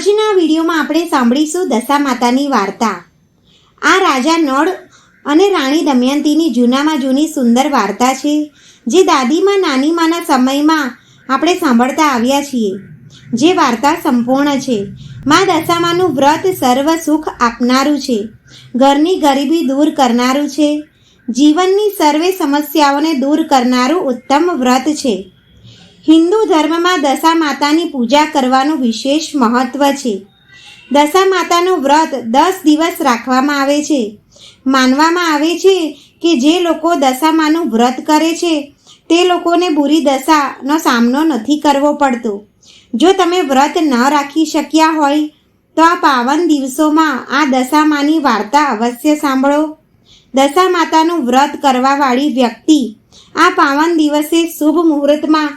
આજના વિડીયોમાં આપણે સાંભળીશું દશા માતાની વાર્તા. આ રાજા નળ અને રાણી દમયંતીની જૂનામાં જૂની સુંદર વાર્તા છે, જે દાદીમાં નાનીમાના સમયમાં આપણે સાંભળતા આવ્યા છીએ. જે વાર્તા સંપૂર્ણ છે. મા દશામાનું વ્રત સર્વ સુખ આપનારું છે. ઘરની ગરીબી દૂર કરનારું છે. જીવનની સર્વે સમસ્યાઓને દૂર કરનારું ઉત્તમ વ્રત છે. હિન્દુ ધર્મમાં દશા માતાની પૂજા કરવાનું વિશેષ મહત્વ છે. દશા માતાનું વ્રત દસ દિવસ રાખવામાં આવે છે. માનવામાં આવે છે કે જે લોકો દશામાનું વ્રત કરે છે, તે લોકોને બુરી દશાનો સામનો નથી કરવો પડતો. જો તમે વ્રત ન રાખી શક્યા હોય, તો આ પાવન દિવસોમાં આ દશામાની વાર્તા અવશ્ય સાંભળો. દશા માતાનું વ્રત કરવાવાળી વ્યક્તિ આ પાવન દિવસે શુભ મુહૂર્તમાં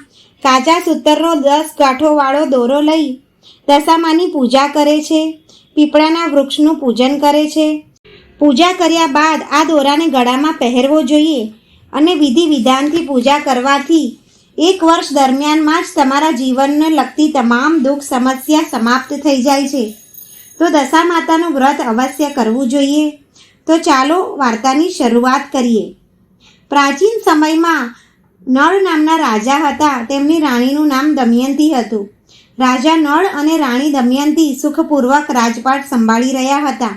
કાચા સૂતરનો દસ ગાંઠોવાળો દોરો લઈ દશામાની પૂજા કરે છે. પીપળાના વૃક્ષનું પૂજન કરે છે. પૂજા કર્યા બાદ આ દોરાને ગળામાં પહેરવો જોઈએ અને વિધિ વિધાનથી પૂજા કરવાથી એક વર્ષ દરમિયાનમાં જ તમારા જીવનને લગતી તમામ દુઃખ સમસ્યા સમાપ્ત થઈ જાય છે. તો દશા માતાનું વ્રત અવશ્ય કરવું જોઈએ. તો ચાલો વાર્તાની શરૂઆત કરીએ. પ્રાચીન સમયમાં નળ નામના રાજા હતા. તેમની રાણીનું નામ દમયંતી હતું. રાજા નળ અને રાણી દમયંતી સુખપૂર્વક રાજપાટ સંભાળી રહ્યા હતા.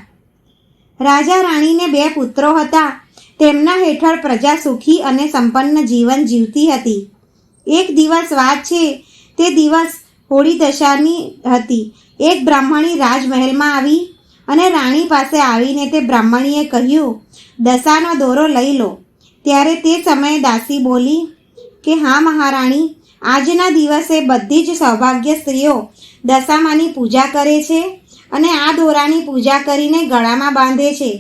રાજા રાણીને બે પુત્રો હતા. તેમના હેઠળ પ્રજા સુખી અને સંપન્ન જીવન જીવતી હતી. એક દિવસ વાત છે, તે દિવસ હોળી દશાની હતી. એક બ્રાહ્મણી રાજમહેલમાં આવી અને રાણી પાસે આવીને તે બ્રાહ્મણીએ કહ્યું, દશાનો દોરો લઈ લો. ત્યારે તે સમયે દાસી બોલી કે હા મહારાણી, આજના દિવસે બધી જ સૌભાગ્ય સ્ત્રીઓ દશામાની પૂજા કરે છે અને આ દોરાની પૂજા કરીને ગળામાં બાંધે છે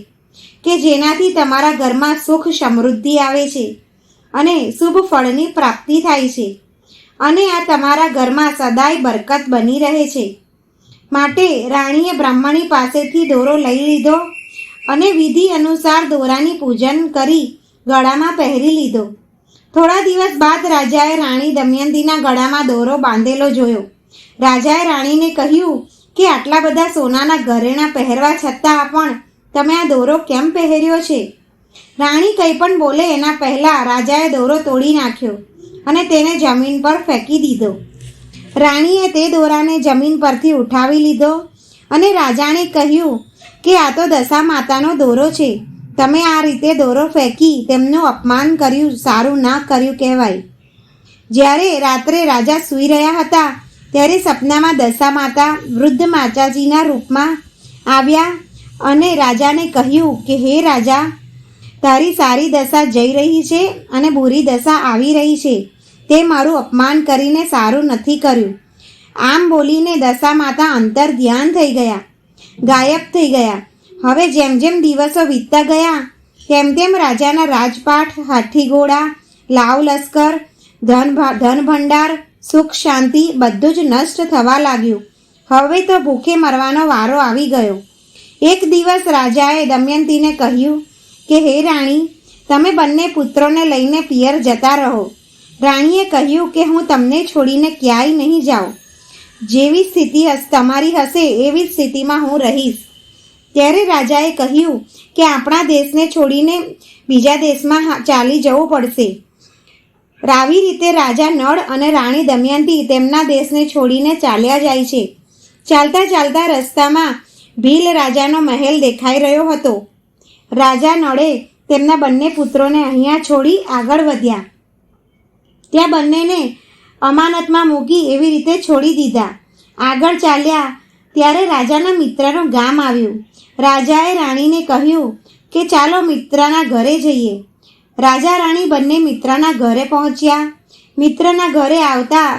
કે જેનાથી તમારા ઘરમાં સુખ સમૃદ્ધિ આવે છે અને શુભ ફળની પ્રાપ્તિ થાય છે અને આ તમારા ઘરમાં સદાય બરકત બની રહે છે. માટે રાણીએ બ્રાહ્મણી પાસેથી દોરો લઈ લીધો અને વિધિ અનુસાર દોરાની પૂજન કરી ગળામાં પહેરી લીધો. થોડા દિવસ બાદ રાજાએ રાણી દમયંતીના ગળામાં દોરો બાંધેલો જોયો. રાજાએ રાણીને કહ્યું કે આટલા બધા સોનાના ઘરેણાં પહેરવા છતાં પણ તમે આ દોરો કેમ પહેર્યો છે? રાણી કંઈ પણ બોલે એના પહેલાં રાજાએ દોરો તોડી નાખ્યો અને તેને જમીન પર ફેંકી દીધો. રાણીએ તે દોરાને જમીન પરથી ઉઠાવી લીધો અને રાજાને કહ્યું કે આ તો દશા માતાનો દોરો છે. તમે આ રીતે દોરો ફેંકી તેમનું અપમાન કર્યું, સારું ના કર્યું કહેવાય. જ્યારે રાત્રે રાજા સૂઈ રહ્યા હતા, ત્યારે સપનામાં દશા માતા વૃદ્ધ માતાજીના રૂપમાં આવ્યા અને રાજાને કહ્યું કે, હે રાજા, તારી સારી દશા જઈ રહી છે અને બુરી દશા આવી રહી છે. તે મારું અપમાન કરીને સારું નથી કર્યું. આમ બોલીને દશા માતા અંતર ધ્યાન થઈ ગયા, ગાયબ થઈ ગયા. હવે જેમ જેમ દિવસો વીતતા ગયા, તેમ તેમ રાજાના રાજપાઠ હાથી ઘોડા, લાવ લશ્કર, ધન ધન ભંડાર, સુખ શાંતિ બધું જ નષ્ટ થવા લાગ્યું. હવે તો ભૂખે મરવાનો વારો આવી ગયો. એક દિવસ રાજાએ દમયંતીને કહ્યું કે, હે રાણી, તમે બંને પુત્રોને લઈને પિયર જતા રહો. રાણીએ કહ્યું કે, હું તમને છોડીને ક્યાંય નહીં જાઉં. જેવી સ્થિતિ તમારી હશે, એવી સ્થિતિમાં હું રહીશ. ત્યારે રાજાએ કહ્યું કે આપણા દેશને છોડીને બીજા દેશમાં ચાલી જવું પડશે. આવી રીતે રાજા નળ અને રાણી દમયંતી તેમના દેશને છોડીને ચાલ્યા જાય છે. ચાલતા ચાલતા રસ્તામાં ભીલ રાજાનો મહેલ દેખાઈ રહ્યો હતો. રાજા નળે તેમના બંને પુત્રોને અહીંયા છોડી આગળ વધ્યા. ત્યાં બંનેને અમાનતમાં મૂકી એવી રીતે છોડી દીધા. આગળ ચાલ્યા ત્યારે રાજાના મિત્રનું ગામ આવ્યું. રાજાએ રાણીને કહ્યું કે ચાલો મિત્રના ઘરે જઈએ. રાજા રાણી બંને મિત્રના ઘરે પહોંચ્યા. મિત્રના ઘરે આવતા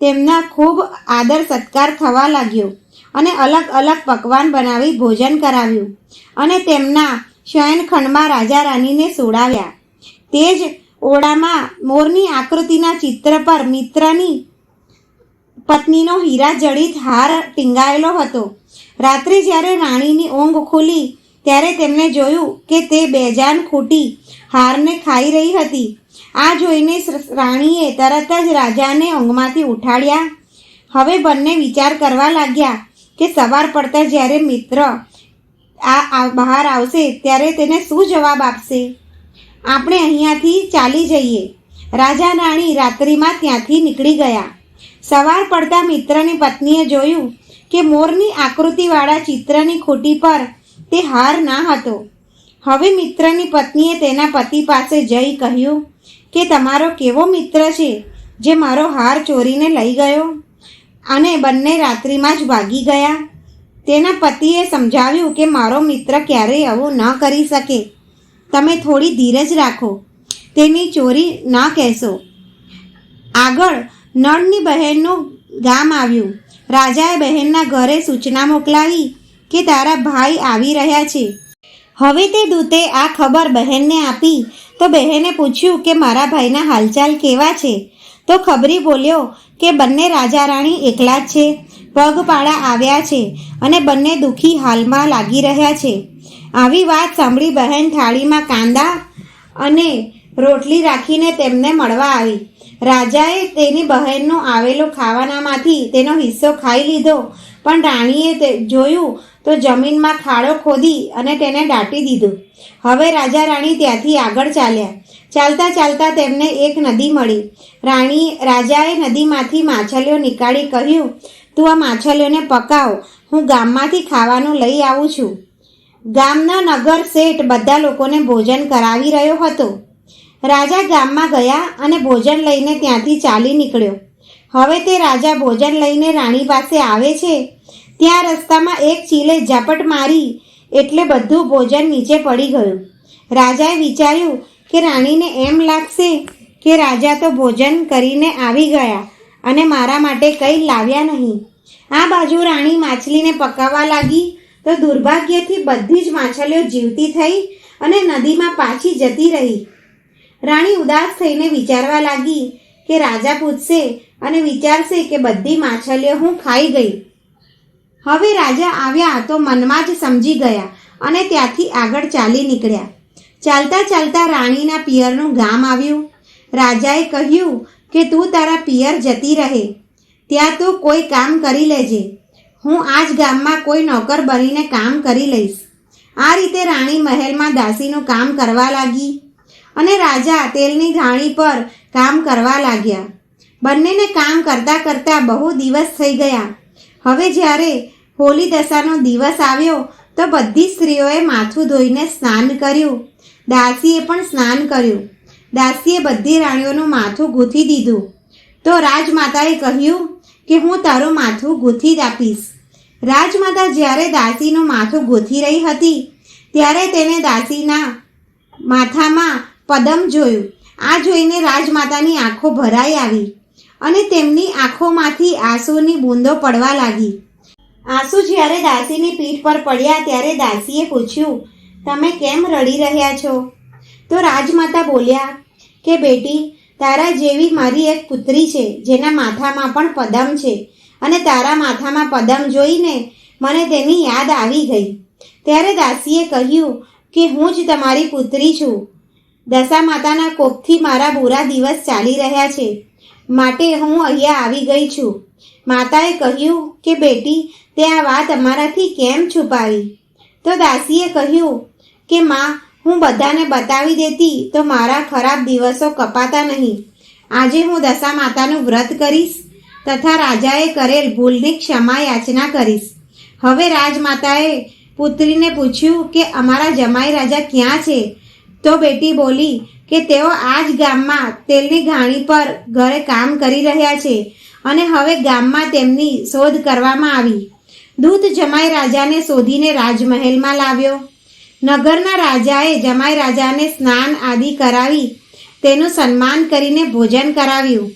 તેમના ખૂબ આદર સત્કાર થવા લાગ્યો અને અલગ અલગ પકવાન બનાવી ભોજન કરાવ્યું અને તેમના શયનખંડમાં રાજા રાણીને સોડાવ્યા. તે જ ઓળામાં મોરની આકૃતિના ચિત્ર પર મિત્રની પત્નીનો હીરા જડિત હાર ટીંગાયેલો હતો. રાત્રે જ્યારે રાણીની ઊંઘ ખુલી, ત્યારે તેમણે જોયું કે તે બેજાન ખૂટી હારને ખાઈ રહી હતી. આ જોઈને રાણીએ તરત જ રાજાને ઊંઘમાંથી ઉઠાડ્યા. હવે બંને વિચાર કરવા લાગ્યા કે સવાર પડતા જ્યારે મિત્ર આ બહાર આવશે, ત્યારે તેને શું જવાબ આપશે? આપણે અહીંયાથી ચાલી જઈએ. રાજા રાણી રાત્રિમાં ત્યાંથી નીકળી ગયા. સવાર પડતા મિત્રની પત્નીએ જોયું કે મોરની આકૃતિવાળા ચિત્રની ખૂટી પર તે હાર ના હતો. હવે મિત્રની પત્નીએ તેના પતિ પાસે જઈ કહ્યું કે તમારો કેવો મિત્ર છે જે મારો હાર ચોરીને લઈ ગયો? અને બંને રાત્રિમાં જ ભાગી ગયા. તેના પતિએ સમજાવ્યું કે મારો મિત્ર ક્યારેય આવું ન કરી શકે. તમે થોડી ધીરજ રાખો. તેની ચોરી ન કહેશો. આગળ નળની બહેનનું ગામ આવ્યું. રાજાએ બહેનના ઘરે સૂચના મોકલાવી કે તારા ભાઈ આવી રહ્યા છે. હવે તે દૂતે આ ખબર બહેનને આપી તો બહેને પૂછ્યું કે મારા ભાઈના હાલચાલ કેવા છે? તો ખબરી બોલ્યો કે બંને રાજા રાણી એકલા જ છે પગપાળા આવ્યા છે અને બંને દુઃખી હાલમાં લાગી રહ્યા છે. આવી વાત સાંભળી બહેન થાળીમાં કાંદા અને રોટલી રાખીને તેમને મળવા આવી. રાજાએ તેની બહેનનો આવેલો ખાવાનામાંથી તેનો હિસ્સો ખાઈ લીધો. પણ રાણીએ તે જોયું તો જમીનમાં ખાડો ખોદી અને તેને દાટી દીધું. હવે રાજા રાણી ત્યાંથી આગળ ચાલ્યા. ચાલતા ચાલતા તેમને એક નદી મળી. રાણી રાજાએ નદીમાંથી માછલીઓ નીકાળી કહ્યું, તું આ માછલીઓને પકાવ. હું ગામમાંથી ખાવાનું લઈ આવું છું. ગામના નગર શેઠ બધા લોકોને ભોજન કરાવી રહ્યો હતો. રાજા ગામમાં ગયા અને ભોજન લઈને ત્યાંથી ચાલી નીકળ્યો. હવે તે રાજા ભોજન લઈને રાણી પાસે આવે છે, ત્યાં રસ્તામાં એક ચીલે ઝાપટ મારી એટલે બધું ભોજન નીચે પડી ગયું. રાજાએ વિચાર્યું કે રાણીને એમ લાગશે કે રાજા તો ભોજન કરીને આવી ગયા અને મારા માટે કંઈ લાવ્યા નહીં. આ બાજુ રાણી માછલીને પકાવવા લાગી તો દુર્ભાગ્યથી બધી જ માછલીઓ જીવતી થઈ અને નદીમાં પાછી જતી રહી. રાણી ઉદાસ થઈને વિચારવા લાગી કે રાજા પૂછશે અને વિચારશે કે બધી માછલીઓ હું ખાઈ ગઈ. હવે રાજા આવ્યા તો મનમાં જ સમજી ગયા અને ત્યાંથી આગળ ચાલી નીકળ્યા. ચાલતા ચાલતા રાણીના પિયરનું ગામ આવ્યું. રાજાએ કહ્યું કે તું તારા પિયર જતી રહે. ત્યાં તું કોઈ કામ કરી લેજે. હું આ જ ગામમાં કોઈ નોકર બનીને કામ કરી લઈશ. આ રીતે રાણી મહેલમાં દાસીનું કામ કરવા લાગી. અને રાજા તેલની ઘાણી પર કામ કરવા લાગ્યા. બંનેને કામ કરતાં કરતાં બહુ દિવસ થઈ ગયા. હવે જ્યારે હોલી દશાનો દિવસ આવ્યો, તો બધી સ્ત્રીઓએ માથું ધોઈને સ્નાન કર્યું. દાસીએ પણ સ્નાન કર્યું. દાસીએ બધી રાણીઓનું માથું ગૂંથી દીધું. તો રાજમાતાએ કહ્યું કે, હું તારું માથું ગૂંથી જ આપીશ. રાજમાતા જ્યારે દાસીનું માથું ગૂંથી રહી હતી, ત્યારે તેને દાસીના માથામાં પદમ જોયું. આ જોઈને રાજમાતાની આંખો ભરાઈ આવી અને તેમની આંખોમાંથી આંસુની બૂંદો પડવા લાગી. આંસુ જ્યારે દાસીની પીઠ પર પડ્યા ત્યારે દાસીએ પૂછ્યું, તમે કેમ રડી રહ્યા છો? તો રાજમાતા બોલ્યા કે, બેટી, તારા જેવી મારી એક પુત્રી છે, જેના માથામાં પણ પદમ છે અને તારા માથામાં પદમ જોઈને મને તેની યાદ આવી ગઈ. ત્યારે દાસીએ કહ્યું કે, હું જ તમારી પુત્રી છું દશા માતાના કોપથી મારા બુરા દિવસ ચાલી રહ્યા છે. માટે હું અહીંયા આવી ગઈ છું. માતાએ કહ્યું કે, બેટી, તે આ વાત અમારાથી કેમ છુપાવી? તો દાસીએ કહ્યું કે, માં, હું બધાને બતાવી દેતી તો મારા ખરાબ દિવસો કપાતા નહીં. આજે હું દશા માતાનું વ્રત કરીશ તથા રાજાએ કરેલ ભૂલની ક્ષમા યાચના કરીશ. હવે રાજમાતાએ પુત્રીને પૂછ્યું કે, અમારા જમાઈ રાજા ક્યાં છે? તો બેટી બોલી કે તેઓ આ જ ગામમાં તેલની ઘાણી પર ઘરે કામ કરી રહ્યા છે અને હવે ગામમાં તેમની શોધ કરવામાં આવી. દૂત જમાઈ રાજાને શોધીને રાજમહેલમાં લાવ્યો. નગરના રાજાએ જમાઈ રાજાને સ્નાન આદિ કરાવી તેનું સન્માન કરીને ભોજન કરાવ્યું.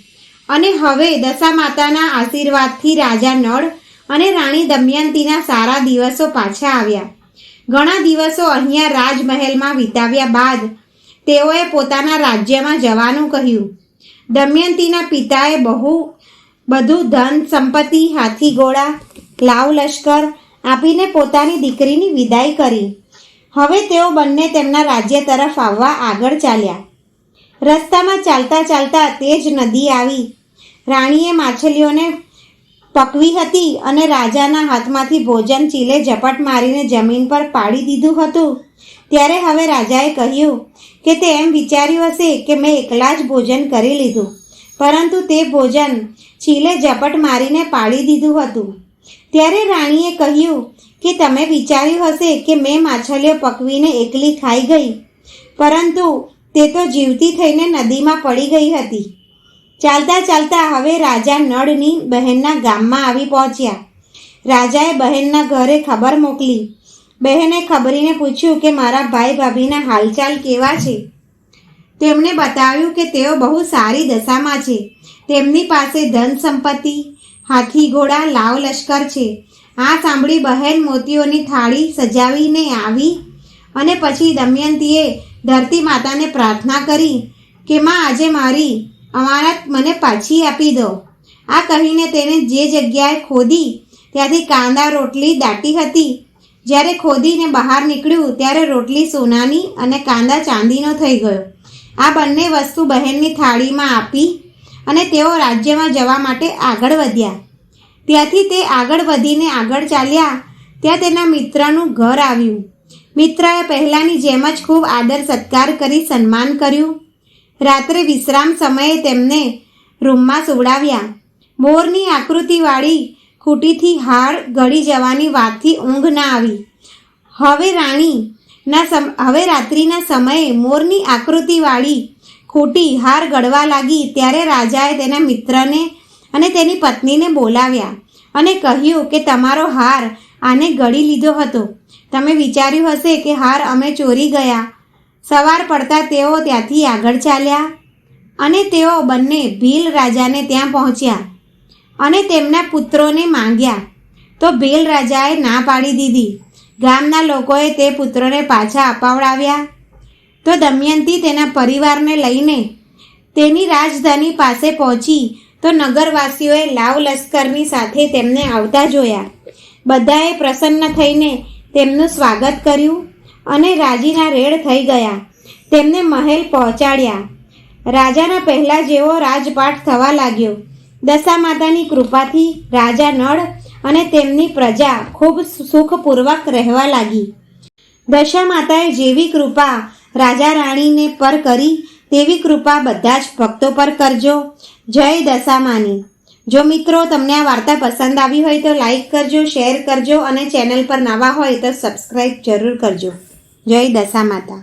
અને હવે દશા માતાના આશીર્વાદથી રાજા નળ અને રાણી દમયંતીના સારા દિવસો પાછા આવ્યા. ઘણા દિવસો અહીંયા રાજમહેલમાં વિતાવ્યા બાદ તેઓએ પોતાના રાજ્યમાં જવાનું કહ્યું. દમયંતીના પિતાએ બહુ, બધું ધન સંપત્તિ, હાથી ઘોડા લાવ લશ્કર આપીને પોતાની દીકરીની વિદાય કરી. હવે તેઓ બંને તેમના રાજ્ય તરફ આવવા આગળ ચાલ્યા. રસ્તામાં ચાલતા ચાલતા તે જ નદી આવી. રાણીએ માછલીઓને પકવી હતી અને રાજાના હાથમાંથી ભોજન ચીલે ઝપટ મારીને જમીન પર પાડી દીધું હતું. ત્યારે હવે રાજાએ કહ્યું કે તે એમ વિચાર્યું હશે કે મેં એકલા જ ભોજન કરી લીધું, પરંતુ તે ભોજન ચીલે ઝપટ મારીને પાડી દીધું હતું. ત્યારે રાણીએ કહ્યું કે તમે વિચાર્યું હશે કે મેં માછલીઓ પકવીને એકલી ખાઈ ગઈ, પરંતુ તે તો જીવતી થઈને નદીમાં પડી ગઈ હતી. ચાલતા ચાલતા હવે રાજા નળની બહેનના ગામમાં આવી પહોંચ્યા. રાજાએ બહેનના ઘરે ખબર મોકલી. બહેને ખબરીને પૂછ્યું કે, મારા ભાઈ ભાભીના હાલચાલ કેવા છે? તેમણે બતાવ્યું કે, તેઓ બહુ સારી દશામાં છે. તેમની પાસે ધન સંપત્તિ, હાથી ઘોડા, લાવ લશ્કર છે. આ સાંભળી બહેન મોતીઓની થાળી સજાવીને આવી અને પછી દમયંતીએ ધરતી માતાને પ્રાર્થના કરી કે, માં, આજે મારી અમાનત મને પાછી આપી દો. આ કહીને તેને જે જગ્યાએ ખોદી, ત્યાંથી કાંદા, રોટલી, દાટી હતી. જ્યારે ખોદીને બહાર નીકળ્યું, ત્યારે રોટલી સોનાની અને કાંદા ચાંદીનો થઈ ગયો. આ બંને વસ્તુ બહેનની થાળીમાં આપી અને તેઓ રાજ્યમાં જવા માટે આગળ વધ્યા. ત્યાંથી તે આગળ વધીને આગળ ચાલ્યા. ત્યાં તેના મિત્રનું ઘર આવ્યું. મિત્રએ પહેલાંની જેમ જ ખૂબ આદર સત્કાર કરી સન્માન કર્યું. રાત્રે વિશ્રામ સમયે તેમને રૂમમાં સુવડાવ્યા. મોરની આકૃતિવાળી ખૂટીથી હાર ગળી જવાની વાતથી ઊંઘ ના આવી. હવે રાણીના સમ, હવે રાત્રિના સમયે મોરની આકૃતિવાળી ખૂટી હાર ગળવા લાગી ત્યારે રાજાએ તેના મિત્રને અને તેની પત્નીને બોલાવ્યા અને કહ્યું કે તમારો હાર આને ગળી લીધો હતો. તમે વિચાર્યું હશે કે હાર અમે ચોરી ગયા. સવાર પડતા તેઓ ત્યાંથી આગળ ચાલ્યા અને તેઓ બંને ભીલ રાજાને ત્યાં પહોંચ્યા અને તેમના પુત્રોને માંગ્યા. તો ભીલ રાજાએ ના પાડી દીધી. ગામના લોકોએ તે પુત્રોને પાછા અપાવડાવ્યા. તો દમયંતી તેના પરિવારને લઈને તેની રાજધાની પાસે પહોંચી. તો નગરવાસીઓએ લાવ લશ્કરની સાથે તેમને આવતા જોયા. બધાએ પ્રસન્ન થઈને તેમનું સ્વાગત કર્યું. અને રાજીના રેડ થઈ ગયા. તેમને મહેલ પહોંચાડ્યા. રાજાના પહેલા જેવો રાજપાઠ થવા લાગ્યો. દશા માતાની કૃપાથી રાજા નળ અને તેમની પ્રજા ખૂબ સુખપૂર્વક રહેવા લાગી. દશા માતાએ જેવી કૃપા રાજા રાણીને પર કરી, તેવી કૃપા બધા જ ભક્તો પર કરજો. જય દશામાની. જો મિત્રો તમને આ વાર્તા પસંદ આવી હોય તો લાઈક કરજો, શેર કરજો અને ચેનલ પર નવા હોય તો સબસ્ક્રાઈબ જરૂર કરજો. જય દશા માતા